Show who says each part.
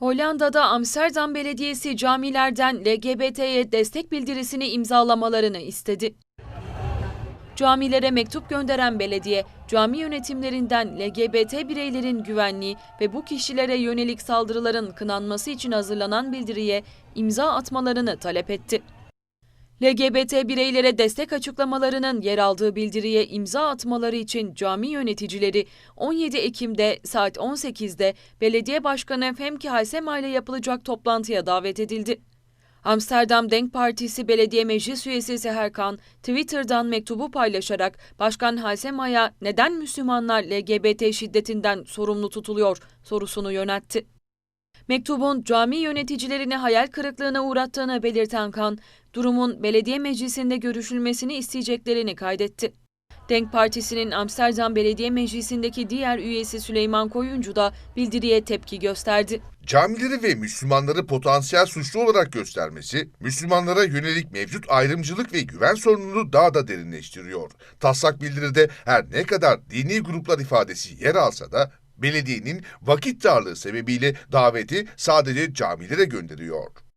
Speaker 1: Hollanda'da Amsterdam Belediyesi camilerden LGBT'ye destek bildirisini imzalamalarını istedi. Camilere mektup gönderen belediye, cami yönetimlerinden LGBT bireylerin güvenliği ve bu kişilere yönelik saldırıların kınanması için hazırlanan bildiriye imza atmalarını talep etti. LGBT bireylere destek açıklamalarının yer aldığı bildiriye imza atmaları için cami yöneticileri 17 Ekim'de saat 18'de Belediye Başkanı Femke Halsema ile yapılacak toplantıya davet edildi. Amsterdam Denk Partisi Belediye Meclis Üyesi Seher Kan, Twitter'dan mektubu paylaşarak Başkan Halsema'ya neden Müslümanlar LGBT şiddetinden sorumlu tutuluyor sorusunu yöneltti. Mektubun cami yöneticilerini hayal kırıklığına uğrattığını belirten Kan, durumun belediye meclisinde görüşülmesini isteyeceklerini kaydetti. Denk Partisi'nin Amsterdam Belediye Meclisi'ndeki diğer üyesi Süleyman Koyuncu da bildiriye tepki gösterdi.
Speaker 2: Camileri ve Müslümanları potansiyel suçlu olarak göstermesi, Müslümanlara yönelik mevcut ayrımcılık ve güven sorununu daha da derinleştiriyor. Taslak bildiride her ne kadar dini gruplar ifadesi yer alsa da belediyenin vakit darlığı sebebiyle daveti sadece camilere gönderiyor.